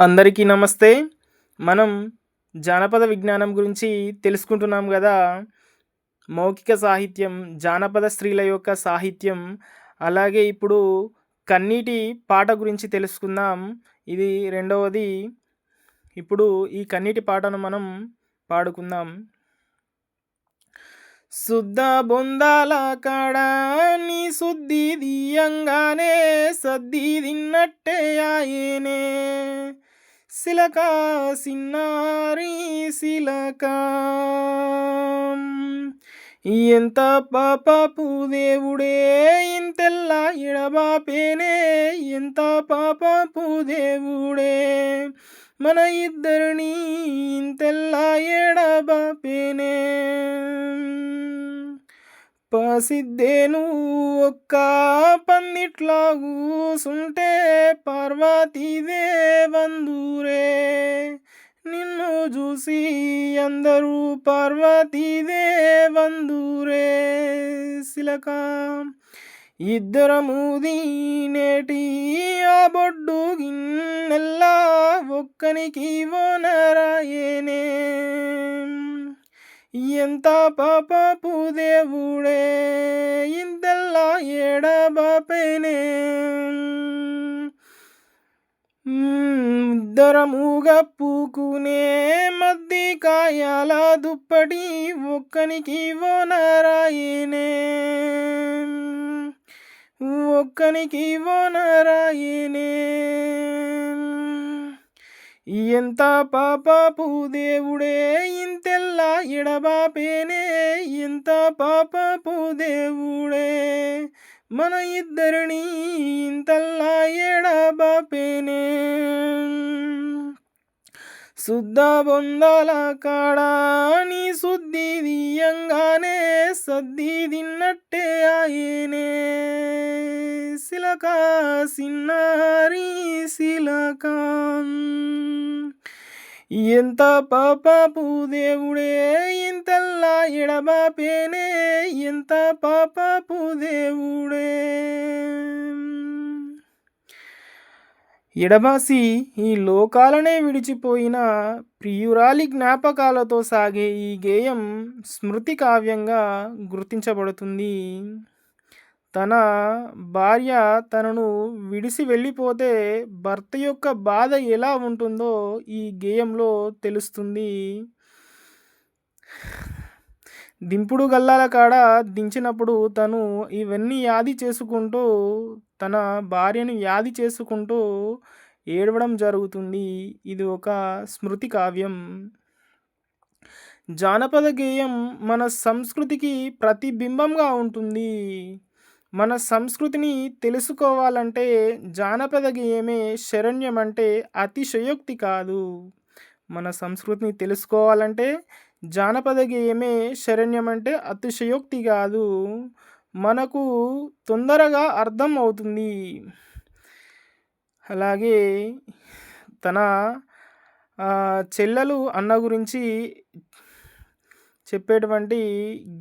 అందరికీ నమస్తే. మనం జానపద విజ్ఞానం గురించి తెలుసుకుంటున్నాం కదా మౌఖిక సాహిత్యం జానపద స్త్రీల యొక్క సాహిత్యం అలాగే ఇప్పుడు కన్నీటి పాట గురించి తెలుసుకుందాం. ఇది రెండవది. ఇప్పుడు ఈ కన్నీటి పాటను మనం పాడుకుందాం. శుద్ధ బొందాల కాడ నీ శుద్ధి దియంగానే సద్ది తిన్నట్టే ఆయనే. సిలక సిన్నారి సిలక ఎంత పాపపు దేవుడే ఇంతెల్ల ఎడబాపేనే ఎంత పాపపు దేవుడే మన ఇద్దరిని ఇంతెల్ల ఎడబాపేనే పసిద్దేను ఒక్క పందిట్లా కూసుంటే పార్వతీదే వందూరే నిన్ను చూసి అందరూ పార్వతీదే వందూరే సిలక ఇద్దరము నేటి ఆ బొడ్డు గిన్నెల్లా ఒక్కనికి ఓనరాయేనే ఎంత పాపపు దేవుడే ఇంతల్లా ఏడబాపేనే ఇద్దరము గప్పుకునే మద్ది కాయాల దుప్పటి ఒక్కనికి ఓనరాయినే ఒక్కనికి ఓనరాయినే ఎంత పాపపు దేవుడే ఇంతెల్లా ఎడబాపేనే ఎంత పాపపు దేవుడే మన ఇద్దరిని ఇంతల్లా ఎడబాపేనే శుద్ధ బొందల కాడా నీ శుద్ధి దియంగానే సద్ది తిన్నట్టే ఆయనే సిలక సిన్నారి సిలక ఎంత పాపపు దేవుడే ఇంతల్లా ఎడబాపేనే ఎంత పాపపు దేవుడే. ఎడబాసి ఈ లోకాలనే విడిచిపోయిన ప్రియురాలి జ్ఞాపకాలతో సాగే ఈ గేయం స్మృతి కావ్యంగా గుర్తించబడుతుంది. తన భార్య తనను విడిసి వెళ్ళిపోతే భర్త యొక్క బాధ ఎలా ఉంటుందో ఈ గేయంలో తెలుస్తుంది. దింపుడు గల్లాల కాడ దించినప్పుడు తను ఇవన్నీ యాది చేసుకుంటూ తన భార్యను యాది చేసుకుంటూ ఏడవడం జరుగుతుంది. ఇది ఒక స్మృతి కావ్యం. జానపద గేయం మన సంస్కృతికి ప్రతిబింబంగా ఉంటుంది. మన సంస్కృతిని తెలుసుకోవాలంటే జానపద గేయమే శరణ్యం అంటే అతిశయోక్తి కాదు. మన సంస్కృతిని తెలుసుకోవాలంటే జానపద గేయమే శరణ్యం అంటే అతిశయోక్తి కాదు. మనకు తొందరగా అర్థం అవుతుంది. అలాగే తన చెల్లెలు అన్న గురించి చెప్పేటువంటి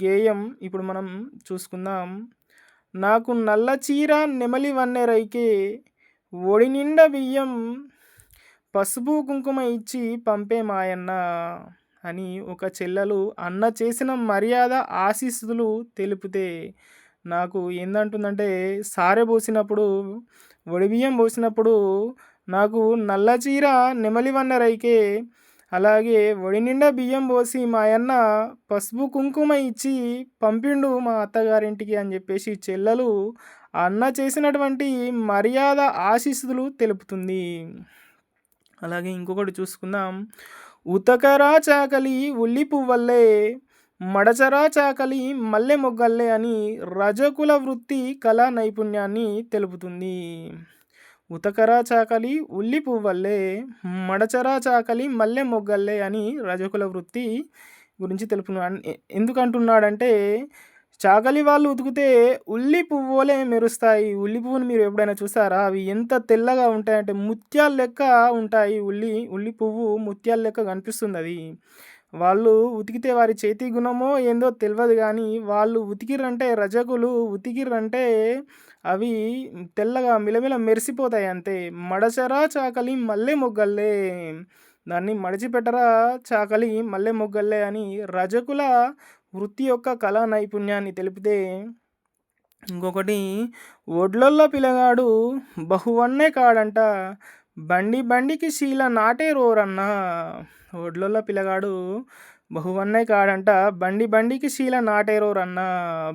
గేయం ఇప్పుడు మనం చూసుకుందాం. నాకు నల్ల చీర నెమలి వన్నెరైకే ఒడి నిండా బియ్యం పసుపు కుంకుమ ఇచ్చి పంపే మాయన్న అని ఒక చెల్లెలు అన్న చేసిన మర్యాద ఆశీస్సులు తెలిపితే నాకు ఏందంటుందంటే సారె పోసినప్పుడు బియ్యం పోసినప్పుడు నాకు నల్ల చీర నెమలి వన్నెరైకే అలాగే ఒడి నిండా బియ్యం పోసి మా అన్న పసుపు కుంకుమ ఇచ్చి పంపిండు మా అత్తగారింటికి అని చెప్పేసి చెల్లెలు అన్న చేసినటువంటి మర్యాద ఆశీస్సులు తెలుపుతుంది. అలాగే ఇంకొకటి చూసుకుందాం. ఉతకరా చాకలి ఉల్లి పువ్వల్లే మడచరా చాకలి మల్లె మొగ్గల్లే అని రజకుల వృత్తి కళా నైపుణ్యాన్ని తెలుపుతుంది. ఉతకరా చాకలి ఉల్లి పువ్వల్లే మడచరా చాకలి మల్లె మొగ్గల్లే అని రజకుల వృత్తి గురించి తెలుపు ఎందుకంటున్నాడంటే చాకలి వాళ్ళు ఉతికితే ఉల్లి పువ్వులే మెరుస్తాయి. ఉల్లి పువ్వుని మీరు ఎప్పుడైనా చూసారా? అవి ఎంత తెల్లగా ఉంటాయంటే ముత్యాల లెక్క ఉంటాయి. ఉల్లి ఉల్లి పువ్వు ముత్యాల లెక్క కనిపిస్తుంది అది వాళ్ళు ఉతికితే వారి చేతి గుణమో ఏందో తెలియదు కానీ వాళ్ళు ఉతికిర్రంటే రజకులు ఉతికిర్రంటే అవి తెల్లగా మిలమిల మెరిసిపోతాయి అంతే. మడచరా చాకలి మల్లె మొగ్గల్లే. దాన్ని మడిచిపెట్టరా చాకలి మల్లె మొగ్గల్లే అని రజకుల వృత్తి యొక్క కళా నైపుణ్యాన్ని తెలిపితే ఇంకొకటి ఒడ్లల్లో పిల్లగాడు బహువన్నే కాడంట. బండి బండికి శీల నాటే రోరన్న. ఒడ్లొల్ల పిల్లగాడు బహువన్నై కాడంట బండి బండికి శీల నాటేరోరన్న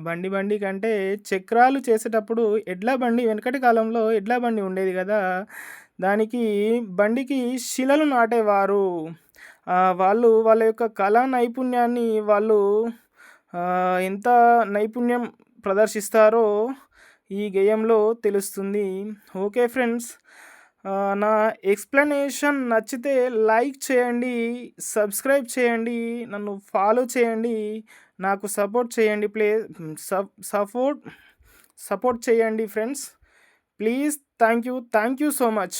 బండి బండి కంటే చక్రాలు చేసేటప్పుడు ఎడ్ల బండి వెనకటి కాలంలో ఎడ్ల బండి ఉండేది కదా. దానికి బండికి శిలలు నాటేవారు. వాళ్ళు వాళ్ళ యొక్క కళా నైపుణ్యాన్ని వాళ్ళు ఎంత నైపుణ్యం ప్రదర్శిస్తారో ఈ గేయంలో తెలుస్తుంది. ఓకే ఫ్రెండ్స్ నా ఎక్స్ప్లెనేషన్ నచ్చితే లైక్ చేయండి సబ్స్క్రైబ్ చేయండి నన్ను ఫాలో చేయండి నాకు సపోర్ట్ చేయండి ప్లే సపోర్ట్ సపోర్ట్ చేయండి friends. Please thank you thank you so much.